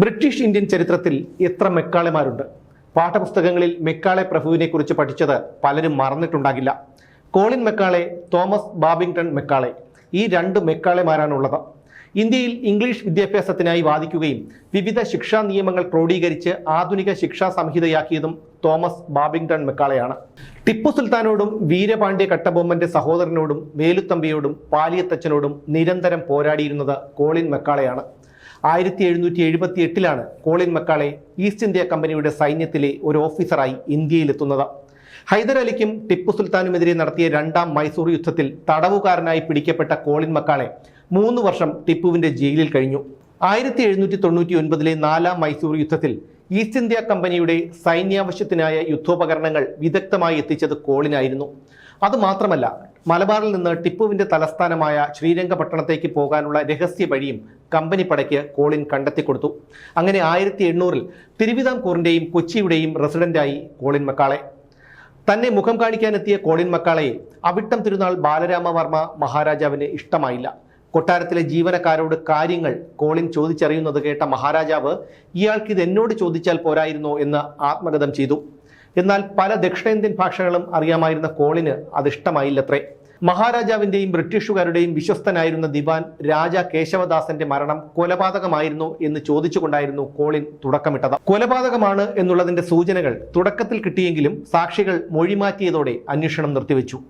British Indian ചരിത്രത്തിൽ എത്ര മെക്കാളെമാരുണ്ട്? പാഠപുസ്തകങ്ങളിൽ Macaulay പ്രഭുവിനെ കുറിച്ച് പഠിച്ചത് പലരും മറന്നിട്ടുണ്ടാകില്ല. Colin Macaulay Thomas Babington Macaulay ഈ രണ്ട് മെക്കാളെമാരാണുള്ളത്. ഇന്ത്യയിൽ ഇംഗ്ലീഷ് വിദ്യാഭ്യാസത്തിനായി വാദിക്കുകയും വിവിധ ശിക്ഷാ നിയമങ്ങൾ ക്രോഡീകരിച്ച് ആധുനിക ശിക്ഷാ സംഹിതയാക്കിയതും തോമസ് ബാബിംഗ്ടൺ മെക്കാളെയാണ്. ടിപ്പു സുൽത്താനോടും വീരപാണ്ഡ്യ കട്ടബൊമ്മന്റെ സഹോദരനോടും വേലുത്തമ്പിയോടും പാലിയത്തച്ഛനോടും നിരന്തരം പോരാടിയിരുന്നത് കോളിൻ മെക്കാളെയാണ്. ആയിരത്തി എഴുന്നൂറ്റി എഴുപത്തി എട്ടിലാണ് കോളിൻ മക്കാളെ ഈസ്റ്റ് ഇന്ത്യ കമ്പനിയുടെ സൈന്യത്തിലെ ഒരു ഓഫീസറായി ഇന്ത്യയിലെത്തുന്നത്. ഹൈദരലിക്കും ടിപ്പു സുൽത്താനുമെതിരെ നടത്തിയ രണ്ടാം മൈസൂർ യുദ്ധത്തിൽ തടവുകാരനായി പിടിക്കപ്പെട്ട കോളിൻ മക്കാളെ മൂന്ന് വർഷം ടിപ്പുവിന്റെ ജയിലിൽ കഴിഞ്ഞു. ആയിരത്തി എഴുന്നൂറ്റി തൊണ്ണൂറ്റി ഒൻപതിലെ നാലാം മൈസൂർ യുദ്ധത്തിൽ ഈസ്റ്റ് ഇന്ത്യ കമ്പനിയുടെ സൈന്യാവശ്യത്തിനായ യുദ്ധോപകരണങ്ങൾ വിദഗ്ധമായി എത്തിച്ചത് കോളിനായിരുന്നു. അതുമാത്രമല്ല മലബാറിൽ നിന്ന് ടിപ്പുവിന്റെ തലസ്ഥാനമായ ശ്രീരംഗപട്ടണത്തേക്ക് പോകാനുള്ള രഹസ്യ വഴിയും കമ്പനി പടയ്ക്ക് കോളിൻ കണ്ടെത്തിക്കൊടുത്തു അങ്ങനെ ആയിരത്തി എണ്ണൂറിൽ തിരുവിതാംകൂറിന്റെയും കൊച്ചിയുടെയും റെസിഡന്റായി കോളിൻ മക്കാളെ. തന്നെ മുഖം കാണിക്കാനെത്തിയ കോളിൻ മക്കാളയെ അവിട്ടം തിരുനാൾ ബാലരാമവർമ്മ മഹാരാജാവിന് ഇഷ്ടമായില്ല. കൊട്ടാരത്തിലെ ജീവനക്കാരോട് കാര്യങ്ങൾ കോളിൻ ചോദിച്ചറിയുന്നത് കേട്ട മഹാരാജാവ് ഇയാൾക്ക് ഇത് എന്നോട് ചോദിച്ചാൽ പോരായിരുന്നോ? എന്ന് ആത്മഗതം ചെയ്തു. എന്നാൽ പല ദക്ഷിണേന്ത്യൻ ഭാഷകളും അറിയാമായിരുന്ന കോളിന് അത് ഇഷ്ടമായില്ലത്രേ. മഹാരാജാവിന്റെയും ബ്രിട്ടീഷുകാരുടെയും വിശ്വസ്തനായിരുന്ന ദിവാൻ രാജ കേശവദാസന്റെ മരണം കൊലപാതകമായിരുന്നു എന്ന് ചോദിച്ചുകൊണ്ടായിരുന്നു കോളിൻ തുടക്കമിട്ടത്. കൊലപാതകമാണ് എന്നുള്ളതിന്റെ സൂചനകൾ തുടക്കത്തിൽ കിട്ടിയെങ്കിലും സാക്ഷികൾ മൊഴിമാറ്റിയതോടെ അന്വേഷണം നിർത്തിവെച്ചു.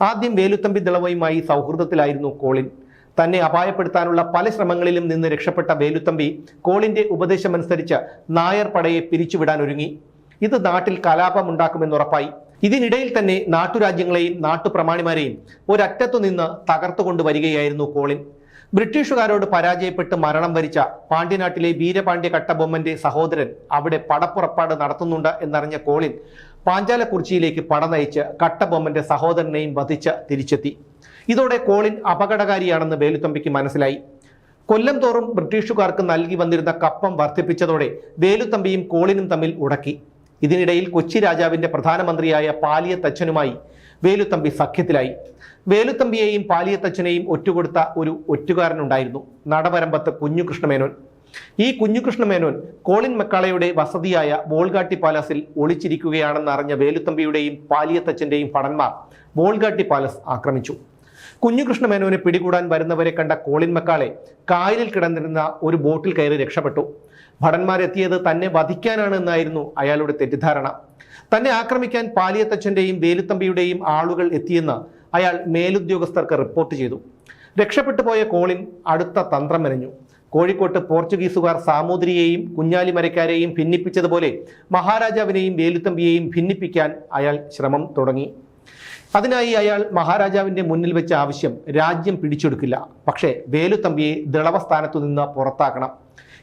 ആദ്യം വേലുത്തമ്പി ദളവയുമായി സൗഹൃദത്തിലായിരുന്നു കോളിൻ. തന്നെ അപായപ്പെടുത്താനുള്ള പല ശ്രമങ്ങളിലും നിന്ന് രക്ഷപ്പെട്ട വേലുത്തമ്പി കോളിന്റെ ഉപദേശമനുസരിച്ച് നായർ പടയെ പിരിച്ചുവിടാൻ ഒരുങ്ങി ഇത് നാട്ടിൽ കലാപമുണ്ടാക്കുമെന്നുറപ്പായി. ഇതിനിടയിൽ തന്നെ നാട്ടുരാജ്യങ്ങളെയും നാട്ടുപ്രമാണിമാരെയും ഒരറ്റത്തു നിന്ന് തകർത്തുകൊണ്ട് വരികയായിരുന്നു കോളിൻ. ബ്രിട്ടീഷുകാരോട് പരാജയപ്പെട്ട് മരണം വരിച്ച പാണ്ഡ്യനാട്ടിലെ വീരപാണ്ഡ്യ കട്ടബൊമ്മന്റെ സഹോദരൻ അവിടെ പടപ്പുറപ്പാട് നടത്തുന്നുണ്ട് എന്നറിഞ്ഞ കോളിൻ പാഞ്ചാലക്കുറിച്ചിയിലേക്ക് പടനയിച്ച് കട്ടബൊമ്മന്റെ സഹോദരനെയും വധിച്ച് തിരിച്ചെത്തി. ഇതോടെ കോളിൻ അപകടകാരിയാണെന്ന് വേലുത്തമ്പിക്ക് മനസ്സിലായി. കൊല്ലം തോറും ബ്രിട്ടീഷുകാർക്ക് നൽകി വന്നിരുന്ന കപ്പം വർദ്ധിപ്പിച്ചതോടെ വേലുത്തമ്പിയും കോളിനും തമ്മിൽ ഉടക്കി. ഇതിനിടയിൽ കൊച്ചി രാജാവിന്റെ പ്രധാനമന്ത്രിയായ പാലിയത്തച്ഛനുമായി വേലുത്തമ്പി സഖ്യത്തിലായി. വേലുത്തമ്പിയെയും പാലിയത്തച്ഛനെയും ഒറ്റുകൊടുത്ത ഒരു ഒറ്റുകാരനുണ്ടായിരുന്നു നടവരമ്പത്ത് കുഞ്ഞുകൃഷ്ണമേനോൻ. ഈ കുഞ്ഞുകൃഷ്ണമേനോൻ കോളിൻ മെക്കാളയുടെ വസതിയായ ബോൾഗാട്ടി പാലസിൽ ഒളിച്ചിരിക്കുകയാണെന്ന് അറിഞ്ഞ വേലുത്തമ്പിയുടെയും പാലിയത്തച്ഛന്റെയും ഭടന്മാർ ബോൾഗാട്ടി പാലസ് ആക്രമിച്ചു. കുഞ്ഞുകൃഷ്ണമേനോനെ പിടികൂടാൻ വരുന്നവരെ കണ്ട കോളിൻ മക്കാളെ കായലിൽ കിടന്നിരുന്ന ഒരു ബോട്ടിൽ കയറി രക്ഷപ്പെട്ടു. ഭടന്മാരെത്തിയത് തന്നെ വധിക്കാനാണ് എന്നായിരുന്നു അയാളുടെ തെറ്റിദ്ധാരണ. തന്നെ ആക്രമിക്കാൻ പാലിയത്തച്ഛന്റെയും വേലുത്തമ്പിയുടെയും ആളുകൾ എത്തിയെന്ന് അയാൾ മേലുദ്യോഗസ്ഥർക്ക് റിപ്പോർട്ട് ചെയ്തു. രക്ഷപ്പെട്ടു പോയ കോളിൻ അടുത്ത തന്ത്രം മെനഞ്ഞു. കോഴിക്കോട്ട് പോർച്ചുഗീസുകാർ സാമൂതിരിയെയും കുഞ്ഞാലിമരക്കാരെയും ഭിന്നിപ്പിച്ചതുപോലെ മഹാരാജാവിനെയും വേലുത്തമ്പിയെയും ഭിന്നിപ്പിക്കാൻ അയാൾ ശ്രമം തുടങ്ങി. അതിനായി അയാൾ മഹാരാജാവിന്റെ മുന്നിൽ വെച്ച ആവശ്യം രാജ്യം പിടിച്ചെടുക്കില്ല. പക്ഷേ വേലുത്തമ്പിയെ ദളവസ്ഥാനത്തു നിന്ന് പുറത്താക്കണം.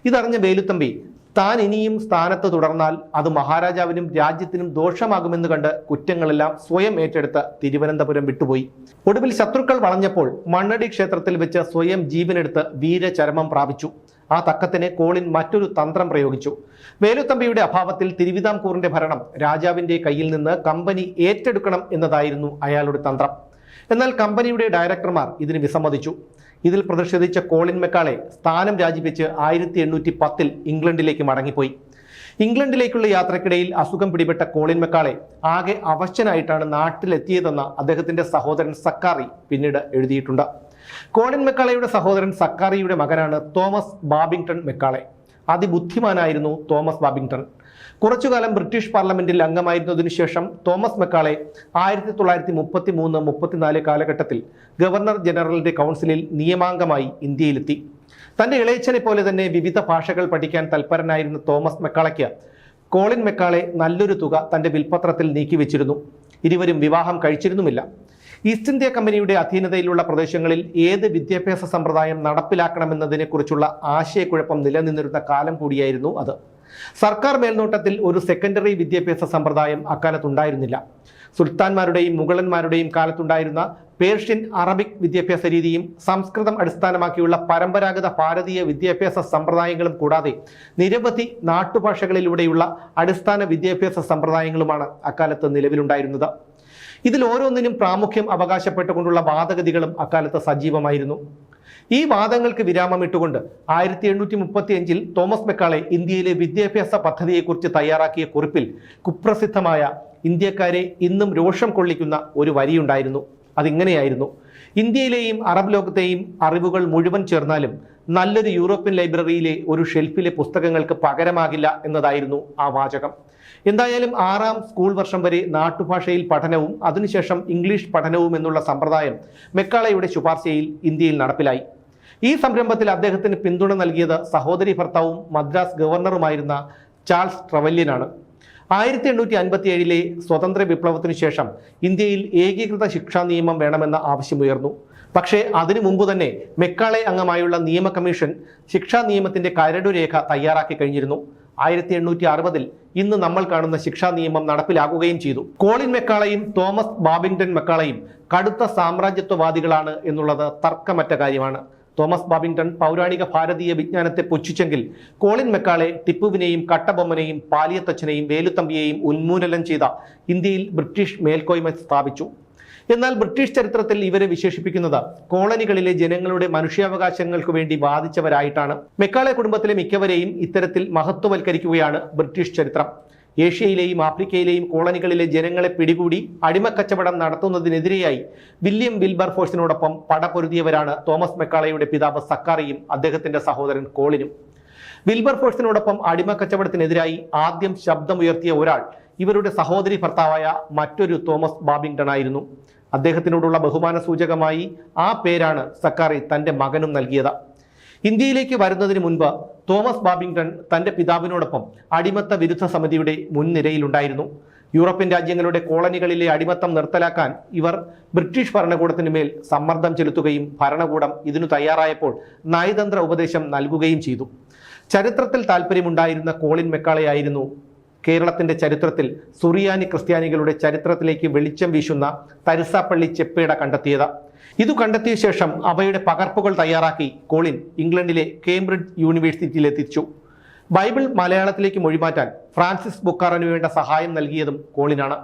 ഇതറിഞ്ഞ വേലുത്തമ്പി താൻ ഇനിയും സ്ഥാനത്ത് തുടർന്നാൽ അത് മഹാരാജാവിനും രാജ്യത്തിനും ദോഷമാകുമെന്ന് കണ്ട് കുറ്റങ്ങളെല്ലാം സ്വയം ഏറ്റെടുത്ത് തിരുവനന്തപുരം വിട്ടുപോയി. ഒടുവിൽ ശത്രുക്കൾ വളഞ്ഞപ്പോൾ മണ്ണടി ക്ഷേത്രത്തിൽ വെച്ച് സ്വയം ജീവനെടുത്ത് വീരചരമം പ്രാപിച്ചു. ആ തക്കത്തിന് കോളിൻ മറ്റൊരു തന്ത്രം പ്രയോഗിച്ചു. വേലുത്തമ്പിയുടെ അഭാവത്തിൽ തിരുവിതാംകൂറിന്റെ ഭരണം രാജാവിന്റെ കയ്യിൽ നിന്ന് കമ്പനി ഏറ്റെടുക്കണം എന്നതായിരുന്നു അയാളുടെ തന്ത്രം. എന്നാൽ കമ്പനിയുടെ ഡയറക്ടർമാർ ഇതിന് വിസമ്മതിച്ചു. ഇതിൽ പ്രതിഷേധിച്ച കോളിൻ മെക്കാളെ സ്ഥാനം രാജിവെച്ച് ആയിരത്തി എണ്ണൂറ്റി പത്തിൽ ഇംഗ്ലണ്ടിലേക്ക് മടങ്ങിപ്പോയി. ഇംഗ്ലണ്ടിലേക്കുള്ള യാത്രക്കിടയിൽ അസുഖം പിടിപെട്ട കോളിൻ മെക്കാളെ ആകെ അവശനായിട്ടാണ് നാട്ടിലെത്തിയതെന്ന് അദ്ദേഹത്തിന്റെ സഹോദരൻ സക്കാറി പിന്നീട് എഴുതിയിട്ടുണ്ട്. കോളിൻ മെക്കാളയുടെ സഹോദരൻ സക്കാറിയുടെ മകനാണ് തോമസ് ബാബിംഗ്ടൺ മെക്കാളെ. അതിബുദ്ധിമാനായിരുന്നു തോമസ് ബാബിംഗ്ടൺ കുറച്ചുകാലം ബ്രിട്ടീഷ് പാർലമെന്റിൽ അംഗമായിരുന്നതിനു ശേഷം തോമസ് മെക്കാളെ ആയിരത്തി തൊള്ളായിരത്തി മുപ്പത്തി മൂന്ന് മുപ്പത്തിനാല് കാലഘട്ടത്തിൽ ഗവർണർ ജനറലിന്റെ കൗൺസിലിൽ നിയമാംഗമായി ഇന്ത്യയിലെത്തി. തന്റെ ഇളയച്ചനെ പോലെ തന്നെ വിവിധ ഭാഷകൾ പഠിക്കാൻ തൽപരനായിരുന്ന തോമസ് മെക്കാളയ്ക്ക് കോളിൻ മെക്കാളെ നല്ലൊരു തുക തന്റെ വിൽപത്രത്തിൽ നീക്കിവെച്ചിരുന്നു. ഇരുവരും വിവാഹം കഴിച്ചിരുന്നുമില്ല. ഈസ്റ്റ് ഇന്ത്യ കമ്പനിയുടെ അധീനതയിലുള്ള പ്രദേശങ്ങളിൽ ഏത് വിദ്യാഭ്യാസ സമ്പ്രദായം നടപ്പിലാക്കണമെന്നതിനെക്കുറിച്ചുള്ള ആശയക്കുഴപ്പം നിലനിന്നിരുന്ന കാലം കൂടിയായിരുന്നു അത്. സർക്കാർ മേൽനോട്ടത്തിൽ ഒരു സെക്കൻഡറി വിദ്യാഭ്യാസ സമ്പ്രദായം അക്കാലത്തുണ്ടായിരുന്നില്ല. സുൽത്താൻമാരുടെയും മുഗളന്മാരുടെയും കാലത്തുണ്ടായിരുന്ന പേർഷ്യൻ അറബിക് വിദ്യാഭ്യാസ രീതിയും സംസ്കൃതം അടിസ്ഥാനമാക്കിയുള്ള പരമ്പരാഗത ഭാരതീയ വിദ്യാഭ്യാസ സമ്പ്രദായങ്ങളും കൂടാതെ നിരവധി നാട്ടുഭാഷകളിലൂടെയുള്ള അടിസ്ഥാന വിദ്യാഭ്യാസ സമ്പ്രദായങ്ങളുമാണ് അക്കാലത്ത് നിലവിലുണ്ടായിരുന്നത്. ഇതിൽ ഓരോന്നിനും പ്രാമുഖ്യം അവകാശപ്പെട്ടുകൊണ്ടുള്ള വാദഗതികളും അക്കാലത്ത് സജീവമായിരുന്നു. ഈ വാദങ്ങൾക്ക് വിരാമം ഇട്ടുകൊണ്ട് ആയിരത്തി എണ്ണൂറ്റി മുപ്പത്തി അഞ്ചിൽ തോമസ് മെക്കാളെ ഇന്ത്യയിലെ വിദ്യാഭ്യാസ പദ്ധതിയെക്കുറിച്ച് തയ്യാറാക്കിയ കുറിപ്പിൽ കുപ്രസിദ്ധമായ ഇന്ത്യക്കാരെ ഇന്നും രോഷം കൊള്ളിക്കുന്ന ഒരു വരിയുണ്ടായിരുന്നു. അതിങ്ങനെയായിരുന്നു. ഇന്ത്യയിലെയും അറബ് ലോകത്തെയും അറിവുകൾ മുഴുവൻ ചേർന്നാലും നല്ലൊരു യൂറോപ്യൻ ലൈബ്രറിയിലെ ഒരു ഷെൽഫിലെ പുസ്തകങ്ങൾക്ക് പകരമാകില്ല എന്നതായിരുന്നു ആ വാചകം. എന്തായാലും ആറാം സ്കൂൾ വർഷം വരെ നാട്ടുഭാഷയിൽ പഠനവും അതിനുശേഷം ഇംഗ്ലീഷ് പഠനവും എന്നുള്ള സമ്പ്രദായം മെക്കാളയുടെ ശുപാർശയിൽ ഇന്ത്യയിൽ നടപ്പിലായി. ഈ സംരംഭത്തിൽ അദ്ദേഹത്തിന് പിന്തുണ നൽകിയത് സഹോദരി ഭർത്താവും മദ്രാസ് ഗവർണറുമായിരുന്ന ചാൾസ് ട്രവല്യനാണ്. ആയിരത്തി എണ്ണൂറ്റി അൻപത്തി ഏഴിലെ സ്വതന്ത്ര വിപ്ലവത്തിനു ശേഷം ഇന്ത്യയിൽ ഏകീകൃത ശിക്ഷാ നിയമം വേണമെന്ന ആവശ്യമുയർന്നു. പക്ഷേ അതിനു മുമ്പ് തന്നെ മെക്കാളെ അംഗമായുള്ള നിയമ കമ്മീഷൻ ശിക്ഷാ നിയമത്തിന്റെ കരടുരേഖ തയ്യാറാക്കി കഴിഞ്ഞിരുന്നു. ആയിരത്തി എണ്ണൂറ്റി അറുപതിൽ ഇന്ന് നമ്മൾ കാണുന്ന ശിക്ഷാ നിയമം നടപ്പിലാക്കുകയും ചെയ്തു. കോളിൻ മെക്കാളയും തോമസ് ബാബിൻഡൻ മെക്കാളയും കടുത്ത സാമ്രാജ്യത്വവാദികളാണ് എന്നുള്ളത് തർക്കമറ്റ കാര്യമാണ്. തോമസ് ബാബിംഗ്ടൺ പൗരാണിക ഭാരതീയ വിജ്ഞാനത്തെ പുച്ഛിച്ചെങ്കിൽ കോളിൻ മെക്കാളെ ടിപ്പുവിനെയും കട്ടബൊമ്മനെയും പാലിയത്തച്ഛനെയും വേലുത്തമ്പിയെയും ഉന്മൂലനം ചെയ്ത ഇന്ത്യയിൽ ബ്രിട്ടീഷ് മേൽക്കോയ്മ സ്ഥാപിച്ചു. എന്നാൽ ബ്രിട്ടീഷ് ചരിത്രത്തിൽ ഇവരെ വിശേഷിപ്പിക്കുന്നത് കോളനികളിലെ ജനങ്ങളുടെ മനുഷ്യാവകാശങ്ങൾക്ക് വേണ്ടി വാദിച്ചവരായിട്ടാണ്. മെക്കാളെ കുടുംബത്തിലെ മിക്കവരെയും ഇത്തരത്തിൽ മഹത്വവൽക്കരിക്കുകയാണ് ബ്രിട്ടീഷ് ചരിത്രം. ഏഷ്യയിലെയും ആഫ്രിക്കയിലെയും കോളനികളിലെ ജനങ്ങളെ പിടികൂടി അടിമക്കച്ചവടം നടത്തുന്നതിനെതിരെയായി വില്യം വിൽബർ ഫോഴ്സിനോടൊപ്പം പടപൊരുതിയവരാണ് തോമസ് മെക്കാളയുടെ പിതാവ് സക്കാറിയും അദ്ദേഹത്തിന്റെ സഹോദരൻ കോളിനും. വിൽബർ ഫോഴ്സിനോടൊപ്പം അടിമക്കച്ചവടത്തിനെതിരായി ആദ്യം ശബ്ദമുയർത്തിയ ഒരാൾ ഇവരുടെ സഹോദരി ഭർത്താവായ മറ്റൊരു തോമസ് ബാബിംഗ്ടൺ ആയിരുന്നു അദ്ദേഹത്തിനോടുള്ള ബഹുമാന സൂചകമായി ആ പേരാണ് സക്കാറി തന്റെ മകനും നൽകിയത്. ഇന്ത്യയിലേക്ക് വരുന്നതിന് മുൻപ് തോമസ് ബാബിംഗ്ടൺ തന്റെ പിതാവിനോടൊപ്പം അടിമത്ത വിരുദ്ധ സമിതിയുടെ മുൻനിരയിലുണ്ടായിരുന്നു. യൂറോപ്യൻ രാജ്യങ്ങളുടെ കോളനികളിലെ അടിമത്തം നിർത്തലാക്കാൻ ഇവർ ബ്രിട്ടീഷ് ഭരണകൂടത്തിന് മേൽ സമ്മർദ്ദം ചെലുത്തുകയും ഭരണകൂടം ഇതിനു തയ്യാറായപ്പോൾ നയതന്ത്ര ഉപദേശം നൽകുകയും ചെയ്തു. ചരിത്രത്തിൽ താല്പര്യമുണ്ടായിരുന്ന കോളിൻ മെക്കാളയായിരുന്നു കേരളത്തിന്റെ ചരിത്രത്തിൽ സുറിയാനി ക്രിസ്ത്യാനികളുടെ ചരിത്രത്തിലേക്ക് വെളിച്ചം വീശുന്ന തരിസാപ്പള്ളി ചെപ്പേട കണ്ടെത്തിയത്. ഇതു കണ്ടെത്തിയ ശേഷം അവയുടെ പകർപ്പുകൾ തയ്യാറാക്കി കോളിൻ ഇംഗ്ലണ്ടിലെ കേംബ്രിഡ്ജ് യൂണിവേഴ്സിറ്റിയിലെത്തിച്ചു. ബൈബിൾ മലയാളത്തിലേക്ക് മൊഴിമാറ്റാൻ ഫ്രാൻസിസ് ബുക്കാറിന് വേണ്ട സഹായം നൽകിയതും കോളിനാണ്.